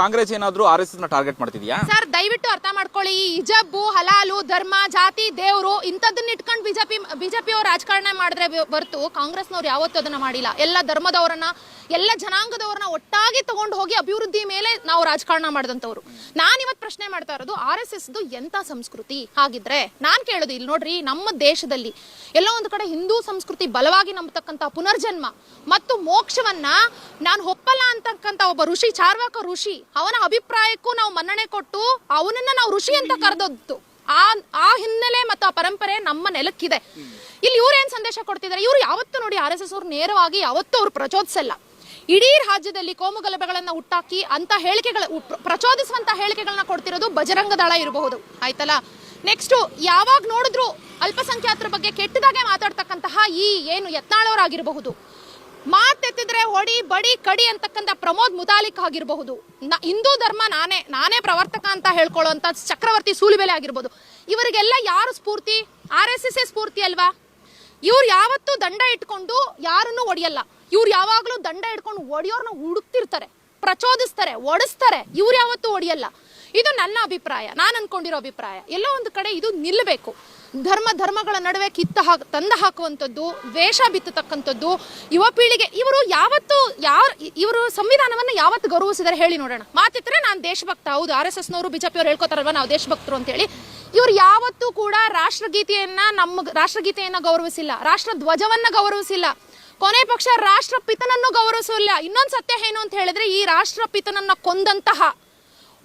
ಕಾಂಗ್ರೆಸ್ ಏನಾದ್ರೂ R S ಎಸ್ನ target ಮಾಡ್ತಿದ್ಯಾ? ಸರ್, ದಯವಿಟ್ಟು ಅರ್ಥ ಮಾಡ್ಕೊಳ್ಳಿ. ಈ ಹಲಾಲು, ಧರ್ಮ, ಜಾತಿ, ದೇವರು ಇಂಥದ್ದನ್ನ ಇಟ್ಕೊಂಡು ಬಿಜೆಪಿ ಬಿಜೆಪಿ ಅವ್ರು ರಾಜಕಾರಣ ಮಾಡಿದ್ರೆ ಹೊರತು ಕಾಂಗ್ರೆಸ್ನವ್ರು ಯಾವತ್ತು ಅದನ್ನ ಮಾಡಿಲ್ಲ. ಎಲ್ಲ ಧರ್ಮದವರನ್ನ, ಎಲ್ಲ ಜನಾಂಗದವ್ರನ್ನ ಒಟ್ಟಾಗಿ ತಗೊಂಡು ಹೋಗಿ ಅಭಿವೃದ್ಧಿ ಮೇಲೆ ನಾವು ರಾಜಕಾರಣ ಮಾಡಿದಂಥವ್ರು. ನಾನು ಇವತ್ತು ಪ್ರಶ್ನೆ ಮಾಡ್ತಾ ಇರೋದು, ಆರ್ ಎಸ್ ಎಸ್ದು ಎಂತ ಸಂಸ್ಕೃತಿ? ಹಾಗಿದ್ರೆ ನಾನು ಕೇಳೋದು ಇಲ್ಲಿ ನೋಡ್ರಿ, ನಮ್ಮ ದೇಶದಲ್ಲಿ ಎಲ್ಲೋ ಒಂದು ಕಡೆ ಹಿಂದೂ ಸಂಸ್ಕೃತಿ ಬಲವಾಗಿ ನಂಬತಕ್ಕಂತ ಪುನರ್ಜನ್ಮ ಮತ್ತು ಮೋಕ್ಷವನ್ನ ನಾನು ಒಪ್ಪಲ್ಲ ಅಂತಕ್ಕಂಥ ಒಬ್ಬ ಋಷಿ, ಚಾರ್ವಾಕ ಋಷಿ ಅವನ ಅಭಿಪ್ರಾಯಕ್ಕೂ ನಾವು ಮನ್ನಣೆ ಕೊಟ್ಟು ಅವನನ್ನ ನಾವು ಋಷಿ ಅಂತ ಕರೆದದ್ದು. ಆ ಆ ಹಿನ್ನೆಲೆ ಮತ್ತು ಆ ಪರಂಪರೆ ನಮ್ಮ ನೆಲಕ್ಕಿದೆ. ಇಲ್ಲಿ ಇವ್ರೇನ್ ಏನ್ ಸಂದೇಶ ಕೊಡ್ತಿದ್ದಾರೆ? ಇವ್ರು ಯಾವತ್ತೂ ನೋಡಿ ಆರ್ ಎಸ್ ಎಸ್ ಅವ್ರು ನೇರವಾಗಿ ಯಾವತ್ತೂ ಅವ್ರು ಪ್ರಚೋದಿಸಲ್ಲ. ಇಡೀ ರಾಜ್ಯದಲ್ಲಿ ಕೋಮುಗಲಭೆಗಳನ್ನ ಹುಟ್ಟಾಕಿ ಅಂತ ಹೇಳಿಕೆಗಳ ಪ್ರಚೋದಿಸುವಂತ ಹೇಳಿಕೆಗಳನ್ನ ಕೊಡ್ತಿರೋದು ಬಜರಂಗ ದಳ ಇರಬಹುದು. ಆಯ್ತಲ್ಲ? ನೆಕ್ಸ್ಟ್ ಯಾವಾಗ ನೋಡಿದ್ರು ಅಲ್ಪಸಂಖ್ಯಾತರ ಬಗ್ಗೆ ಕೆಟ್ಟದಾಗೆ ಮಾತಾಡ್ತಕ್ಕಂತಹ ಈ ಏನು ಯತ್ನಾಳವರಾಗಿರಬಹುದು. ಮಾತೆತ್ತಿದ್ರೆ ಹೊಡಿ, ಬಡಿ, ಕಡಿ ಅಂತಕ್ಕಂಥ ಪ್ರಮೋದ್ ಮುತಾಲಿಕ್ ಆಗಿರಬಹುದು. ಹಿಂದೂ ಧರ್ಮ ನಾನೇ ನಾನೇ ಪ್ರವರ್ತಕ ಅಂತ ಹೇಳ್ಕೊಳ್ಳುವಂತ ಚಕ್ರವರ್ತಿ ಸೂಲಿಬೆಲೆ ಆಗಿರ್ಬೋದು. ಇವರಿಗೆಲ್ಲ ಯಾರು ಸ್ಫೂರ್ತಿ? ಆರ್ ಎಸ್ ಎಸ್ ಸ್ಫೂರ್ತಿ ಅಲ್ವಾ? ಇವ್ರು ಯಾವತ್ತೂ ದಂಡ ಇಟ್ಕೊಂಡು ಯಾರನ್ನು ಒಡೆಯಲ್ಲ ಇವ್ರು ಯಾವಾಗಲೂ ದಂಡ ಇಟ್ಕೊಂಡು ಒಡೆಯೋರ್ನ ಹುಡುಕ್ತಿರ್ತಾರೆ, ಪ್ರಚೋದಿಸ್ತಾರೆ, ಒಡಿಸ್ತಾರೆ. ಇವ್ರು ಯಾವತ್ತೂ ಒಡೆಯಲ್ಲ ಇದು ನನ್ನ ಅಭಿಪ್ರಾಯ, ನಾನು ಅನ್ಕೊಂಡಿರೋ ಅಭಿಪ್ರಾಯ. ಎಲ್ಲೋ ಒಂದು ಕಡೆ ಇದು ನಿಲ್ಲಬೇಕು ಧರ್ಮ, ಧರ್ಮಗಳ ನಡುವೆ ಕಿತ್ತ ಹಾಕ್, ತಂದ ಹಾಕುವಂಥದ್ದು, ವೇಷ ಬಿತ್ತತಕ್ಕಂಥದ್ದು, ಯುವ ಪೀಳಿಗೆ ಇವರು ಯಾವತ್ತು ಯಾರು, ಇವರು ಸಂವಿಧಾನವನ್ನು ಯಾವತ್ತು ಗೌರವಿಸಿದರೆ ಹೇಳಿ ನೋಡೋಣ. ಮಾತಿದ್ರೆ ನಾನು ದೇಶಭಕ್ತ, ಹೌದು, ಆರ್ ಎಸ್ ಬಿಜೆಪಿ ಅವ್ರು ಹೇಳ್ಕೊತಾರಲ್ವ, ನಾವು ದೇಶಭಕ್ತರು ಅಂತ ಹೇಳಿ. ಇವ್ರು ಯಾವತ್ತೂ ಕೂಡ ರಾಷ್ಟ್ರಗೀತೆಯನ್ನ ನಮ್ಮ ರಾಷ್ಟ್ರಗೀತೆಯನ್ನ ಗೌರವಿಸಿಲ್ಲ ರಾಷ್ಟ್ರ ಧ್ವಜವನ್ನ ಗೌರವಿಸಿಲ್ಲ. ಕೊನೆ ಪಕ್ಷ ರಾಷ್ಟ್ರಪಿತನನ್ನು ಗೌರವಿಸೋಲ್ಲ ಇನ್ನೊಂದು ಸತ್ಯ ಏನು ಅಂತ ಹೇಳಿದ್ರೆ ಈ ರಾಷ್ಟ್ರಪಿತನನ್ನು ಕೊಂದಂತಹ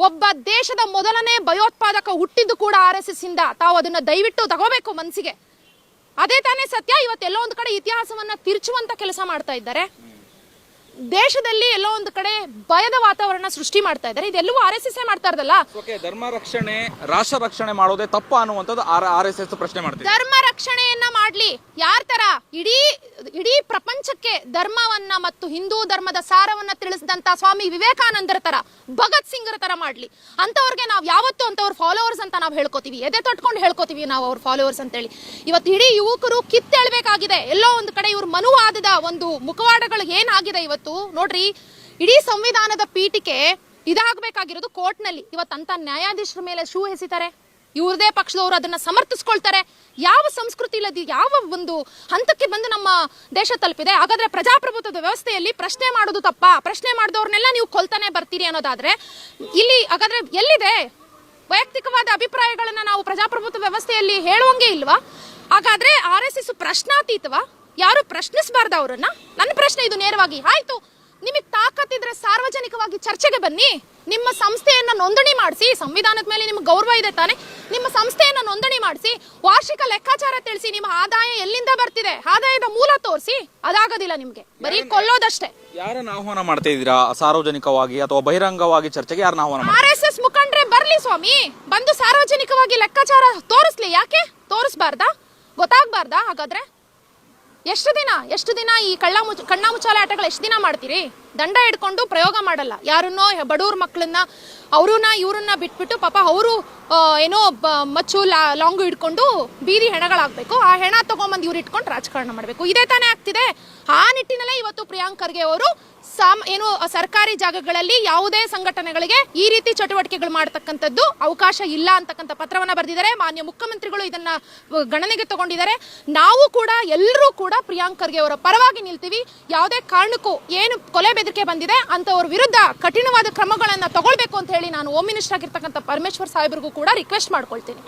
ಒಬ್ಬ ದೇಶದ ಮೊದಲನೇ ಭಯೋತ್ಪಾದಕ ಹುಟ್ಟಿದ್ದು ಕೂಡ ಆರ್ ಎಸ್ ಎಸ್ ಇಂದ. ತಾವು ಅದನ್ನ ದಯವಿಟ್ಟು ತಗೋಬೇಕು ಮನಸ್ಸಿಗೆ ಅದೇ ತಾನೇ ಸತ್ಯ ಇವತ್ತೆಲ್ಲೋ ಒಂದು ಕಡೆ ಇತಿಹಾಸವನ್ನ ತಿರುಚುವಂತ ಕೆಲಸ ಮಾಡ್ತಾ ಇದ್ದಾರೆ. ದೇಶದಲ್ಲಿ ಎಲ್ಲೋ ಒಂದು ಕಡೆ ಭಯದ ವಾತಾವರಣ ಸೃಷ್ಟಿ ಮಾಡ್ತಾ ಇದ್ದಾರೆ. ಇದೆಲ್ಲವೂ ಆರ್ ಎಸ್ ಎಸ್ ಮಾಡ್ತಾ ಇರೋದಲ್ಲ? ಧರ್ಮ ರಕ್ಷಣೆ ರಾಷ್ಟ್ರ ರಕ್ಷಣೆ ಮಾಡೋದೇ ತಪ್ಪ ಅನ್ನುವಂಥದ್ದು ಆರ್ ಆರ್ ಎಸ್ ಎಸ್ ಪ್ರಶ್ನೆ ಮಾಡ್ತಾರೆ ಧರ್ಮ ರಕ್ಷಣೆಯನ್ನ ಮಾಡ್ಲಿ. ಯಾರ ತರ? ಇಡೀ ಇಡೀ ಪ್ರಪಂಚಕ್ಕೆ ಧರ್ಮವನ್ನ ಮತ್ತು ಹಿಂದೂ ಧರ್ಮದ ಸಾರವನ್ನ ತಿಳಿಸಿದಂತ ಸ್ವಾಮಿ ವಿವೇಕಾನಂದರ ತರ, ಭಗತ್ ಸಿಂಗ್ರ ತರ ಮಾಡ್ಲಿ. ಅಂತವ್ರಿಗೆ ನಾವು ಯಾವತ್ತೂ ಅಂತವ್ರ ಫಾಲೋವರ್ಸ್ ಅಂತ ನಾವು ಹೇಳ್ಕೊತೀವಿ. ಎದೆ ತೊಟ್ಕೊಂಡು ಹೇಳ್ಕೊತೀವಿ ನಾವು ಅವ್ರ ಫಾಲೋವರ್ಸ್ ಅಂತೇಳಿ. ಇವತ್ತು ಇಡೀ ಯುವಕರು ಕಿತ್ತೇಳ್ಬೇಕಾಗಿದೆ ಎಲ್ಲೋ ಒಂದು ಕಡೆ ಇವ್ರ ಮನುವಾದದ ಒಂದು ಮುಖವಾಡಗಳು ಏನಾಗಿದೆ ಇವತ್ತು? ನೋಡ್ರಿ, ಇಡೀ ಸಂವಿಧಾನದ ಪೀಠಿಕೆ ಇದಾಗಬೇಕಾಗಿರೋದು ಕೋರ್ಟ್ನಲ್ಲಿ. ಇವತ್ತಂತ ನ್ಯಾಯಾಧೀಶರ ಮೇಲೆ ಶೂ ಎಸಿತಾರೆ. ಇವ್ರದೇ ಪಕ್ಷದವರು ಅದನ್ನ ಸಮರ್ಥಿಸ್ಕೊಳ್ತಾರೆ. ಯಾವ ಸಂಸ್ಕೃತಿ ಇದು ಯಾವ ಒಂದು ಹಂತಕ್ಕೆ ಬಂದು ನಮ್ಮ ದೇಶ ತಲುಪಿದೆ. ಹಾಗಾದ್ರೆ ಪ್ರಜಾಪ್ರಭುತ್ವದ ವ್ಯವಸ್ಥೆಯಲ್ಲಿ ಪ್ರಶ್ನೆ ಮಾಡೋದು ತಪ್ಪಾ. ಪ್ರಶ್ನೆ ಮಾಡಿದವ್ರನ್ನೆಲ್ಲ ನೀವು ಕೊಲ್ತಾನೆ ಬರ್ತೀರಿ ಅನ್ನೋದಾದ್ರೆ, ಇಲ್ಲಿ ಹಾಗಾದ್ರೆ ಎಲ್ಲಿದೆ? ವೈಯಕ್ತಿಕವಾದ ಅಭಿಪ್ರಾಯಗಳನ್ನ ನಾವು ಪ್ರಜಾಪ್ರಭುತ್ವ ವ್ಯವಸ್ಥೆಯಲ್ಲಿ ಹೇಳುವಂಗೆ ಇಲ್ವಾ? ಹಾಗಾದ್ರೆ ಆರ್ ಎಸ್ ಎಸ್ ಪ್ರಶ್ನಾತೀತವಾ? ಯಾರು ಪ್ರಶ್ನಿಸಬಾರ್ದ ಅವರನ್ನ? ನನ್ನ ಪ್ರಶ್ನೆ ಇದು ನೇರವಾಗಿ. ಆಯ್ತು, ನಿಮಗೆ ತಾಕತ್ತಿದ್ರೆ ಸಾರ್ವಜನಿಕವಾಗಿ ಚರ್ಚೆಗೆ ಬನ್ನಿ. ನಿಮ್ಮ ಸಂಸ್ಥೆಯನ್ನ ನೋಂದಣಿ ಮಾಡಿಸಿ ಸಂವಿಧಾನದ ಮೇಲೆ ನಿಮ್ಗೆ ಗೌರವ ಇದೆ ತಾನೆ ನಿಮ್ಮ ಸಂಸ್ಥೆಯನ್ನ ನೋಂದಣಿ ಮಾಡಿಸಿ ವಾರ್ಷಿಕ ಲೆಕ್ಕಾಚಾರ ತಿಳಿಸಿ ನಿಮ್ಮ ಆದಾಯ ಎಲ್ಲಿಂದ ಬರ್ತಿದೆ ಆದಾಯದ ಮೂಲ ತೋರಿಸಿ ಅದಾಗೋದಿಲ್ಲ ನಿಮ್ಗೆ. ಬರೀ ಕೊಲ್ಲೋದಷ್ಟೇ. ಯಾರನ್ನ ಆಹ್ವಾನ ಮಾಡ್ತಾ ಇದ್ದೀರಾ? ಸಾರ್ವಜನಿಕವಾಗಿ ಅಥವಾ ಬಹಿರಂಗವಾಗಿ ಚರ್ಚೆಗೆ ಯಾರನ್ನ ಆಹ್ವಾನ ಮಾಡ್ತಾ ಆರ್ ಎಸ್ ಎಸ್ ಮುಖಂಡ್ರೆ ಬರ್ಲಿ ಸ್ವಾಮಿ. ಬಂದು ಸಾರ್ವಜನಿಕವಾಗಿ ಲೆಕ್ಕಾಚಾರ ತೋರಿಸ್ಲಿ ಯಾಕೆ? ತೋರಿಸ್ಬಾರ್ದಾ? ಗೊತ್ತಾಗ್ಬಾರ್ದಾ ಹಾಗಾದ್ರೆ? ಎಷ್ಟು ದಿನ ಎಷ್ಟು ದಿನ ಈ ಕಳ್ಳ ಮುಚ್ಚ ಕಣ್ಣ ಮುಚ್ಚಾಲೆ ಆಟಗಳು ಎಷ್ಟು ದಿನ ಮಾಡ್ತೀರಿ? ದಂಡ ಹಿಡ್ಕೊಂಡು ಪ್ರಯೋಗ ಮಾಡಲ್ಲ. ಯಾರನ್ನೋ ಬಡವ್ರ ಮಕ್ಕಳನ್ನ ಅವ್ರನ್ನ ಇವ್ರನ್ನ ಬಿಟ್ಬಿಟ್ಟು ಪಾಪ ಅವರು ಏನೋ ಮಚ್ಚು ಲಾ- ಲಾಂಗು ಹಿಡ್ಕೊಂಡು ಬೀದಿ ಹೆಣಗಳಾಗಬೇಕು. ಆ ಹೆಣ ತಗೊಂಬಂದು ಇವ್ರು ಇಟ್ಕೊಂಡು ರಾಜಕಾರಣ ಮಾಡಬೇಕು. ಇದೇ ತಾನೇ ಆಗ್ತಿದೆ. ಆ ನಿಟ್ಟಿನಲ್ಲೇ ಇವತ್ತು ಪ್ರಿಯಾಂಕ್ ಖರ್ಗೆ ಅವರು ಸಾಮ್, ಏನು ಸರ್ಕಾರಿ ಜಾಗಗಳಲ್ಲಿ ಯಾವುದೇ ಸಂಘಟನೆಗಳಿಗೆ ಈ ರೀತಿ ಚಟುವಟಿಕೆಗಳು ಮಾಡತಕ್ಕಂಥದ್ದು ಅವಕಾಶ ಇಲ್ಲ ಅಂತಕ್ಕಂಥ ಪತ್ರವನ್ನ ಬರೆದಿದ್ದಾರೆ. ಮಾನ್ಯ ಮುಖ್ಯಮಂತ್ರಿಗಳು ಇದನ್ನ ಗಣನೆಗೆ ತಗೊಂಡಿದ್ದಾರೆ. ನಾವು ಕೂಡ ಎಲ್ಲರೂ ಕೂಡ ಪ್ರಿಯಾಂಕ್ ಖರ್ಗೆ ಅವರ ಪರವಾಗಿ ನಿಲ್ತೀವಿ. ಯಾವುದೇ ಕಾರಣಕ್ಕೂ ಏನು ಕೊಲೆ ಬೆದರಿಕೆ ಬಂದಿದೆ ಅಂತವ್ರ ವಿರುದ್ಧ ಕಠಿಣವಾದ ಕ್ರಮಗಳನ್ನ ತಗೊಳ್ಬೇಕು ಅಂತ ಹೇಳಿ ನಾನು ಹೋಮ್ ಮಿನಿಸ್ಟರ್ ಆಗಿರ್ತಕ್ಕಂಥ ಪರಮೇಶ್ವರ್ ಸಾಹೇಬ್ರಿಗೂ ಕೂಡ ರಿಕ್ವೆಸ್ಟ್ ಮಾಡ್ಕೊಳ್ತೀನಿ.